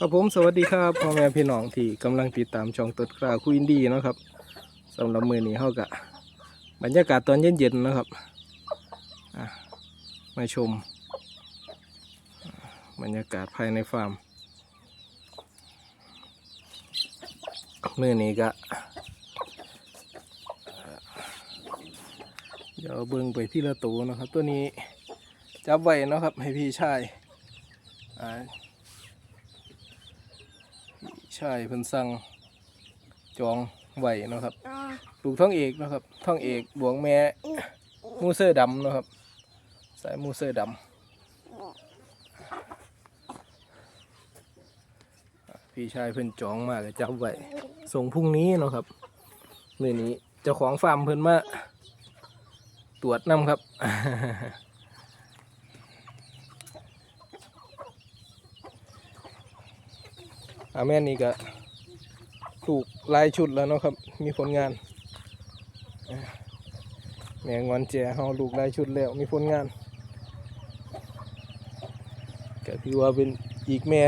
ครับผมสวัสดีครับพ่อแม่พี่น้องที่กำลังติดตามช่องตดกล้าคุยอินดีเนะครับสำหรับมือนี้เขากะบรรยากาศตอนเย็นๆนะครับมาชม บรรยากาศภายในฟาร์มมือนี้ก็อะเดี๋ยวเบิ่งไปที่ละตัวนะครับ ตัวนี้จับไว้นะครับให้พี่ชายอ่า ใช่เพิ่นสั่งจองไหวเนาะครับลูกท่องเอกเนาะครับท่องเอกบวงแม่มูเซอร์ดำเนาะครับ สายมูเซอร์ดำพี่ชายเพิ่นจองมากจับไว้ส่งพรุ่งนี้เนาะครับมื้อนี้เจ้าของฟาร์มเพิ่นมาตรวจนำครับ อาแม่นี่ก็ถูกลายชุดแล้วเนาะครับ มีผลงานแม่งอนแจเฮาลูกลายชุดแล้วมีผลงาน ก็ถือว่าเป็นอีกแม่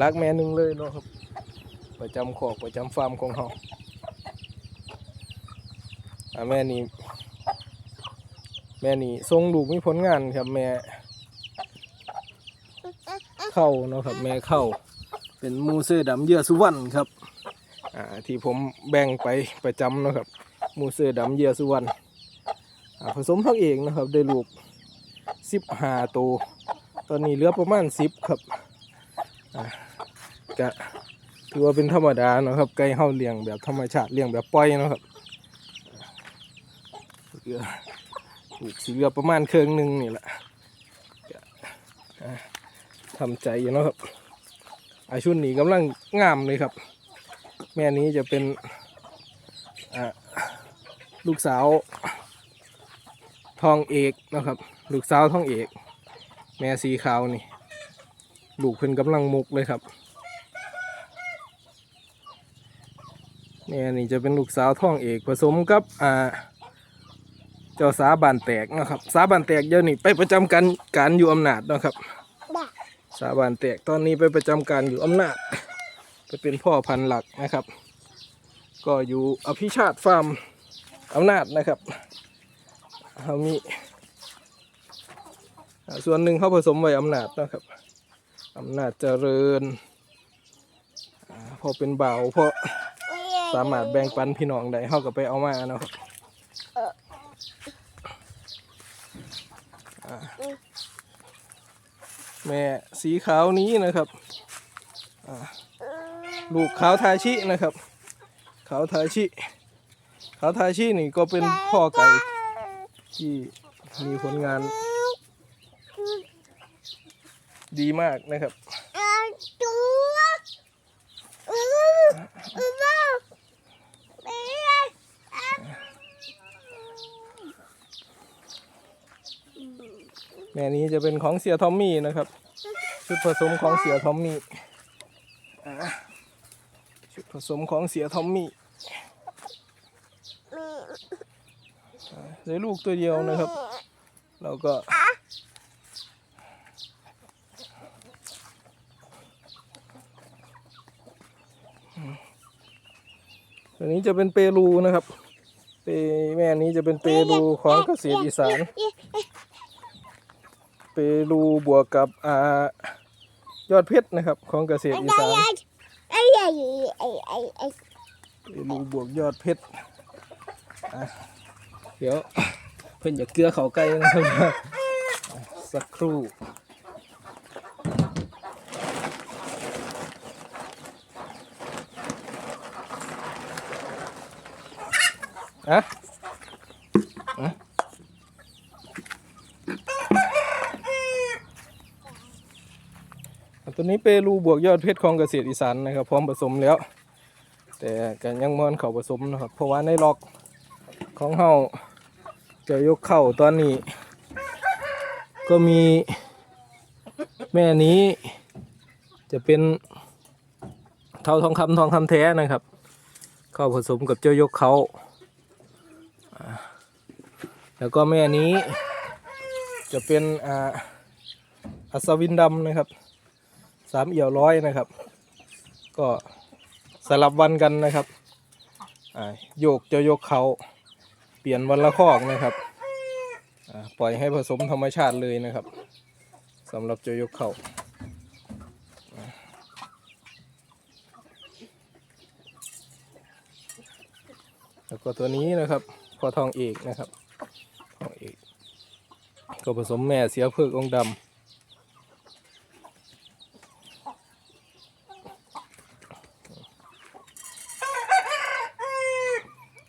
รักแม่หนึ่งเลยเนาะครับ ประจำขอกประจำฟาร์มของเฮาอาแม่นี่แม่นี่ทรงลูกมีผลงานครับแม่เข้าเนาะครับแม่เข้า เป็นมูเซอดำเยื่อสุวรรณครับอ่าที่ผมแบ่งไปประจำนะครับ มูเซอดำเยื่อสุวรรณอ่าผสมพักเองนะครับได้ลูกสิบห้าตัวตอนนี้เหลือประมาณสิบครับอ่าก็ถือว่าเป็นธรรมดานะครับไก่เฮาเลี้ยงแบบธรรมชาติเลี้ยงแบบปล่อยนะครับเหลือลูกสีเหลือประมาณเครื่องหนึ่งนี่แหละทำใจอยู่นะครับ ไอชุนนี้กำลังงามเลยครับ แม่นี้จะเป็นลูกสาว ทองเอกนะครับ ลูกสาวทองเอก แม่สีขาวนี่ ลูกเพิ่นกำลังมุกเลยครับแม่นี่จะเป็นลูกสาวทองเอกผสมกับอ่าเจ้าสาบานแตกนะครับ สาบานแตกเดี๋ยวนี้ไปประจำการการอยู่อำนาจนะครับ สาบานแตกตอนนี้ไปประจำการอยู่อำนาจ ไปเป็นพ่อพันธุ์หลักนะครับ ก็อยู่อภิชาติฟาร์มอำนาจนะครับเขามีส่วนหนึ่งเขาผสมไว้อำนาจนะครับอำนาจเจริญพอเป็นเบาวพอสามารถแบ่งปันพี่น้องได้เขาก็ไปเอามานะครับ แม่สีขาวนี้นะครับอ่าลูกขาวทาชินะครับ ขาวทาชิ ขาวทาชินี่ก็เป็นพ่อไก่ที่มีผลงาน ดีมากนะครับ แม่นี้จะเป็นของเสียทอมมี่นะครับ ชุดผสมของเสียทอมมี่ชุดผสมของเสียทอมมี่ได้ลูกตัวเดียวนะครับ เราก็ตัวนี้จะเป็นเปรูนะครับเปแม่นี้จะเป็นเปรูของเกษตรอีสาน เปรูบวกกับอ่ายอดเพชรนะครับ ของเกษตรอีสานเปรูบวกยอดเพชรเดี๋ยวเพิ่อนอย่าเกลือเขาไก่นะครับสักครู่อะ นี้เปรูบวกยอดเพชรของเกษตรอีสานนะครับ พร้อมผสมแล้ว แต่กันยังมอนเขาผสมนะครับ เพราะว่าในล็อกของเฮาจะยกเข้าตอนนี้ ก็มีแม่นี้จะเป็นเท่าทองคำทองคำแท้นะครับ เข้าผสมกับเจ้ายกเขาอ่าแล้วก็แม่นี้จะเป็นอ่าอัศวินดำนะครับ สามเอี่ยวร้อยนะครับ ก็สลับวันกันนะครับโยกจะยกเขาเปลี่ยนวันละคอกนะครับปล่อยให้ผสมธรรมชาติเลยนะครับสำหรับจะยกเขาแล้วก็ตัวนี้นะครับพอทองเอกนะครับทองเอกก็ผสมแม่เสียเพือกองดำ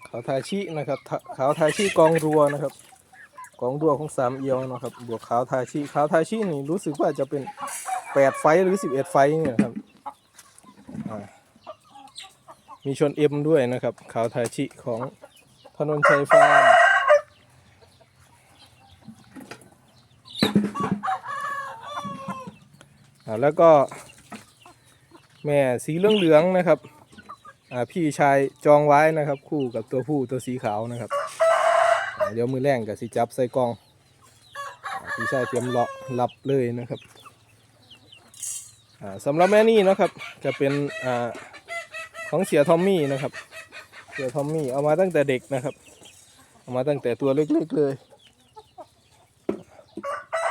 ขาว ทาชินะครับขาวทาชิกองรัวนะครับกองรัวของสามเอียวนะครับบวกขาวทาชิขาวทาชินี่รู้สึกว่าจะเป็นแปดไฟหรือสิบเอ็ดไฟเนี่ยครับมีชนเอ็มด้วยนะครับขาวทาชิของพนนชัยฟาร์มแล้วก็แม่สีเหลืองๆนะครับ พี่ชายจองไว้นะครับ คู่กับตัวผู้ตัวสีขาวนะครับ เดี๋ยวมือแรงกับสีจับใส่กล่องอพี่ชายเตรียมเลาะรับเลยนะครับสำหรับแม่นี่นะครับ จะเป็นอของเสียทอมมี่นะครับ เสียทอมมี่เอามาตั้งแต่เด็กนะครับ เอามาตั้งแต่ตัวเล็กๆเลย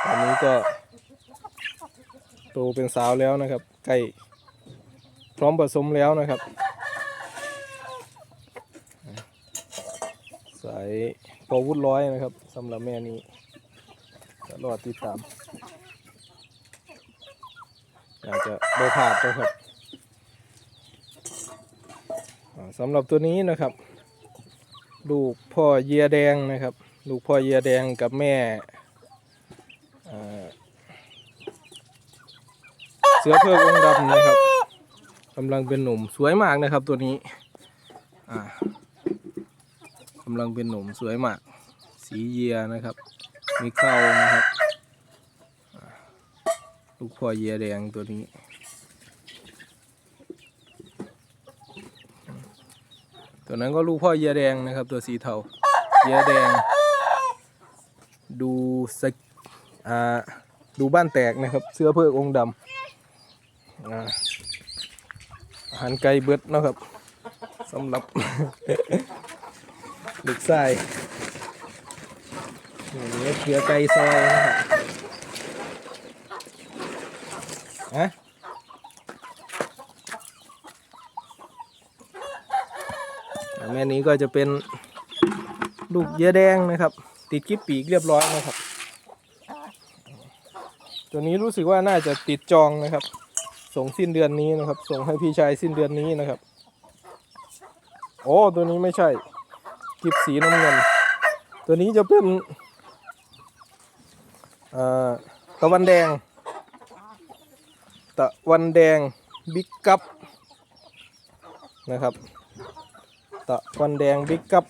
ตอนนี้ก็โตเป็นสาวแล้วนะครับ ใกล้พร้อมผสมแล้วนะครับ สาย ปอวุธร้อยนะครับสำหรับแม่นี้จะรอติดตามอยากจะโบผาดนะครับสำหรับตัวนี้นะครับ ลูกพ่อเยียแดงนะครับ ลูกพ่อเยียแดงกับแม่เสือเพือกองดำนะครับกำลังเป็นหนุ่มสวยมากนะครับตัวนี้อ่า กำลังเป็นหนุ่มสวยมาก สีเยียนะครับ มีเข้านะครับ ลูกพ่อเยียแดงตัวนี้ ตัวนั้นก็ลูกพ่อเยียแดงนะครับ ตัวสีเทาเยียแดง ดูสกอ่าดูบ้านแตกนะครับ เสื้อเพื่อกองค์ดำอ่าหารไก่เบิดนะครับสำหรับ ลูกไส้นี่เกลือไก่ซอยนะครับฮะแม่นี้ก็จะเป็นลูกเยื่อแดงนะครับ ติดกิ๊บปีกเรียบร้อยนะครับ ตัวนี้รู้สึกว่าน่าจะติดจองนะครับ ส่งสิ้นเดือนนี้นะครับ ส่งให้พี่ชายสิ้นเดือนนี้นะครับ โอ้ ตัวนี้ไม่ใช่ กิบสีน้ำเงิน ตัวนี้จะเป็นตะวันแดง ตะวันแดงบิ๊กกัปนะครับ ตะวันแดงบิ๊กกัป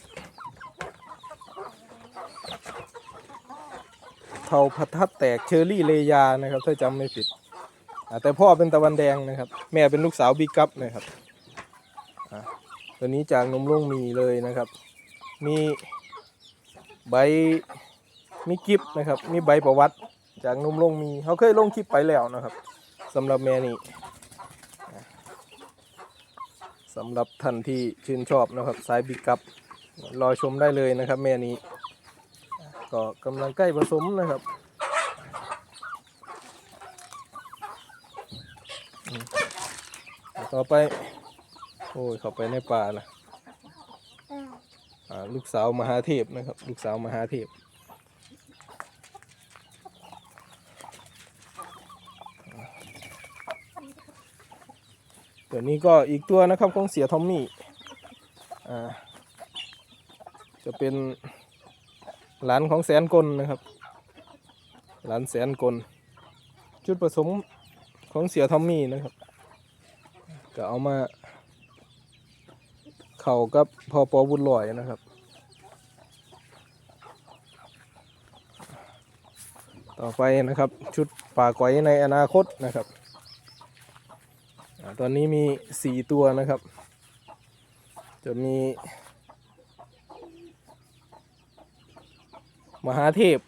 เทาพัทัดแตกเชอรี่เลยานะครับ ถ้าจำไม่ผิด แต่พ่อเป็นตะวันแดงนะครับ แม่เป็นลูกสาวบิ๊กกัปนะครับตัวนี้จากนมล่วงมีเลยนะครับ มีใบมีกิฟนะครับ มีใบประวัติจากนุ่มลงมีเขาเคยลงคลิปไปแล้วนะครับสำหรับแม่นี่สำหรับท่านที่ชื่นชอบนะครับสายบิกกับรอชมได้เลยนะครับ แม่นี้ ก็กำลังใกล้ผสมนะครับต่อไป โอ้ยเข้าไปในป่าละ ลูกสาวมหาเทพนะครับ ลูกสาวมหาเทพตัวนี้ก็อีกตัวนะครับของเสียทอมมี่จะเป็นหลานของแสนกลนะครับ หลานแสนกล จุดผสมของเสียทอมมี่นะครับ ก็เอามา เข่ากับพอปอบุญลอยนะครับ ต่อไปนะครับ ชุดป่าก๋อยในอนาคตนะครับอตอนนี้มีสี่ตัวนะครับ จะมี มหาเทพ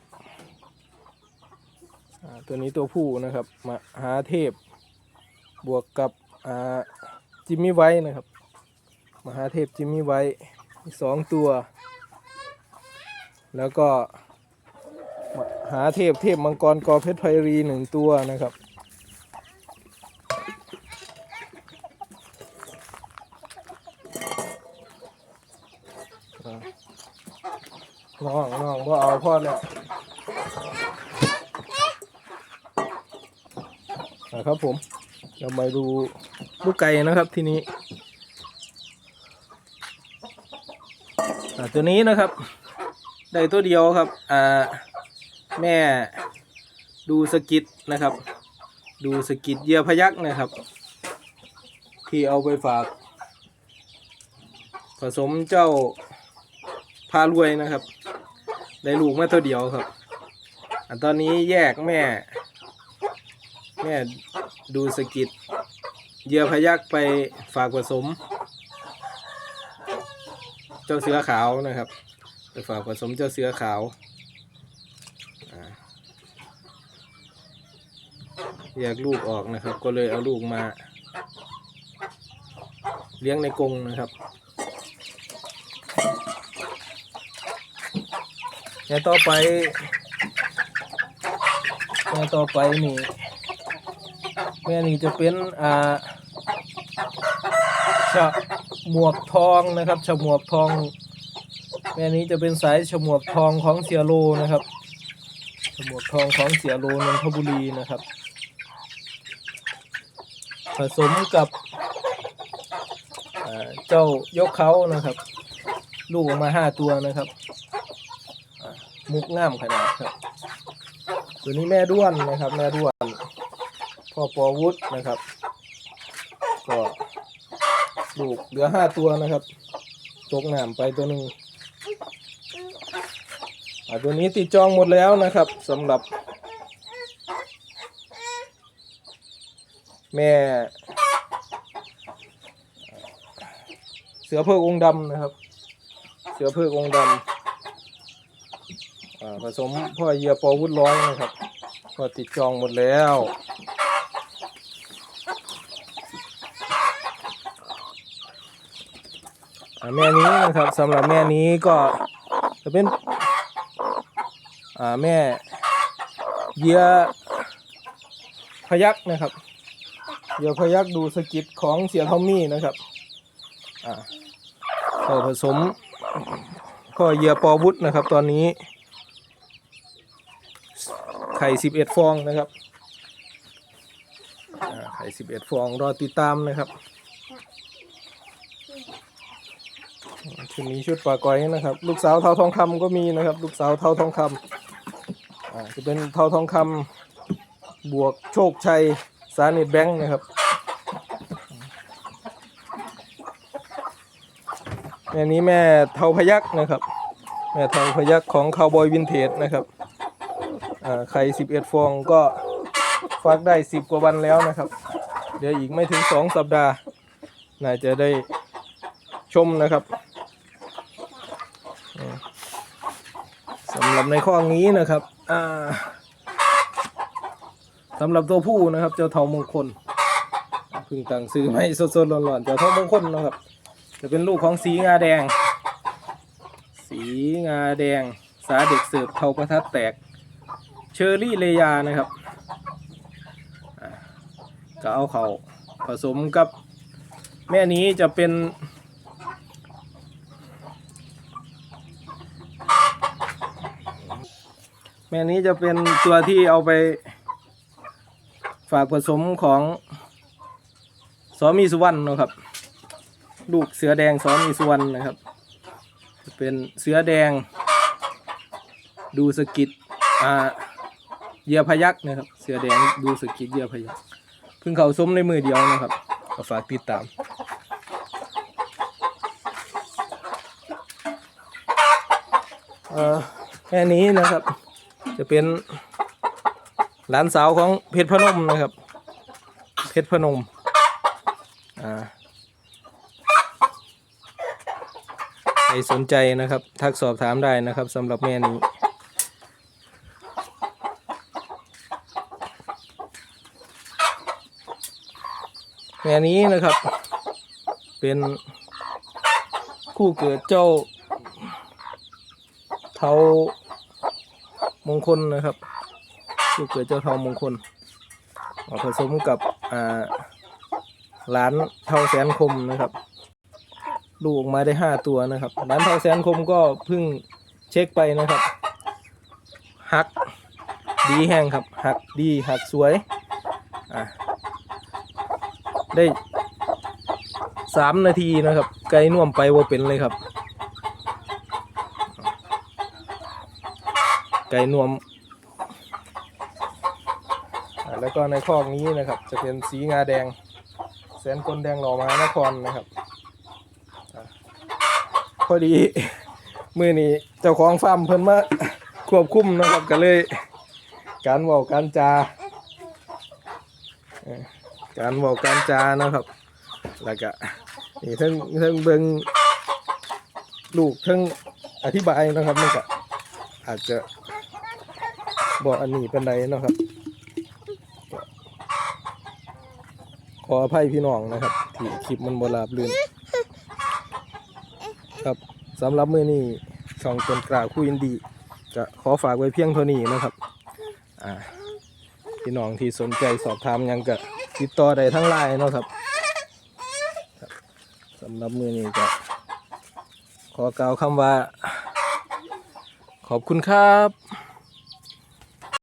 ตัวนี้ตัวผู้นะครับ มหาเทพ บวกกับจิมมี่ไว้นะครับ มหาเทพจิมมี่ไว้สองตัว แล้วก็ หาเทพเทพมังกรกอเพชรไพรีหนึ่งตัวนะครับ น้องน้องว่าเอาพ่อเนี่ยนะครับผมเรามาดูลูกไก่นะครับทีนี้ตัวนี้นะครับ ได้ตัวเดียวครับ อ่า แม่ดูสกิดนะครับ ดูสกิดเยื่อพยักนะครับ ที่เอาไปฝาก ผสมเจ้าพารวยนะครับ ได้ลูกมาตัวเดียวครับอันตอนนี้แยกแม่ แม่ดูสกิดเยื่อพยักไปฝากผสม เจ้าเสือขาวนะครับ ไปฝากผสมเจ้าเสือขาวอ่า แยกลูกออกนะครับ ก็เลยเอาลูกมา เลี้ยงในกรงนะครับแม่ต่อไปแม่ต่อไปนี่แม่นี่จะเป็นอ่าฉะหมวกทองนะครับฉะหมวกทองแม่นี้จะเป็นสายฉมวกทองของเสียโลนะครับฉมวกทองของเสียโลนนทบุรีนะครับ ผสมกับเจ้ายกเขานะครับ ลูกออกมาห้าตัวนะครับ มุกง่ามขนาดครับ ตัวนี้แม่ด้วนนะครับ แม่ด้วนพ่อปอวุฒนะครับ ก็ลูกเหลือห้าตัวนะครับ ตกน้ำไปตัวหนึ่งตัวนี้ติดจองหมดแล้วนะครับสำหรับ แม่ เสือเพิกองดำนะครับ เสือเพิกองดำผสมพ่อเหยียปอวุฒร้อยนะครับก็ติดจองหมดแล้วแม่นี้นะครับสำหรับแม่นี้ก็จะเป็นแม่เหยียพยักนะครับ เหยียวพยักดูสกิดของเสียทอมมี่นะครับอ่าก็ผสมพ่อเยียปอวุฒนะครับ ตอนนี้ ไข่สิบเอ็ดฟองนะครับไข่สิบเอ็ดฟองรอติดตามนะครับชุดนี้ชุดปลาก้อยนะครับ ลูกสาวเท่าทองคำก็มีนะครับ ลูกสาวเท่าทองคำจะเป็นเท่าทองคำบวกโชคชัยานิทแบงค์นะครับแม่นี้แม่เทาพยักนะครับ แม่เทาพยักของคาวบอยวินเทจนะครับอ่าไข่สิบเอ็ดฟองก็ฟักได้สิบกว่าวันแล้วนะครับ เดี๋ยวอีกไม่ถึงสองสัปดาห์ น่าจะได้ชมนะครับสำหรับในข้อนี้นะครับอ่า สำหรับตัวผู้นะครับ เจ้าเทามงคลเพิ่งตั้งซื้อมาสดๆร้อนๆเจ้าเทามงคลนะครับ จะเป็นลูกของสีงาแดง สีงาแดง สาเด็กเสิร์ฟเทาประทัดแตก เชอร์รี่เลยานะครับก็เอาเขาผสมกับแม่นี้จะเป็นแม่นี้จะเป็นตัวที่เอาไป ฝากผสมของสอมีสุวรรณนะครับ ลูกเสือแดงสอมีสุวรรณนะครับจะเป็นเสือแดง ดูสกิดอ่าเหยื่อพยักนะครับ เสือแดงดูสกิดเหยื่อพยักเพิ่งเขาส้มในมือเดียวนะครับก็ฝากติดตามเออแค่นี้นะครับ จะเป็น หลานสาวของเพชรพนมนะครับ เพชรพนม อ่า ใครสนใจนะครับ ทักสอบถามได้นะครับสำหรับแม่นี้แม่นี้นะครับ เป็นคู่เกิดเจ้าเทามงคลนะครับ คู่เกิดเจ้าเทามงคลผสมกับอ่าหลานเทาแสนคมนะครับ ลูกออกมาได้ห้าตัวนะครับหลานเทาแสนคมก็เพิ่งเช็คไปนะครับหักดีแห้งครับหักดีหักสวยได้สามนาทีนะครับ ไก่น่วมไปว่าเป็นเลยครับ ไก่นวมอ่า แล้วก็ในคอกนี้นะครับ จะเป็นสีงาแดง แสนคนแดงหล่อมหานครนะครับอ่าพอดีมือนี้เจ้าของฟาร์มเพิ่นมาควบคุมนะครับก็เลยการเว้าการจาการเว้าการจานะครับ แล้วก็นี่ทั้งทั้งเบิงลูกทั้งอธิบายนะครับมันก็อาจจะบอกอันนี้เป็นไรนะครับ ออภัยพี่น้องนะครับ ที่คลิปมันบราบลื่นครับสำหรับมือนี้ช่องตนกล้าคุยอินดีจะขอฝากไว้เพียงเท่านี้นะครับอ่าพี่น้องที่สนใจสอบถามยังก็ติดต่อได้ทั้งไลน์นะครับครับสำหรับมือนี้ก็ขอกล่าวคำว่า ขอบคุณครับ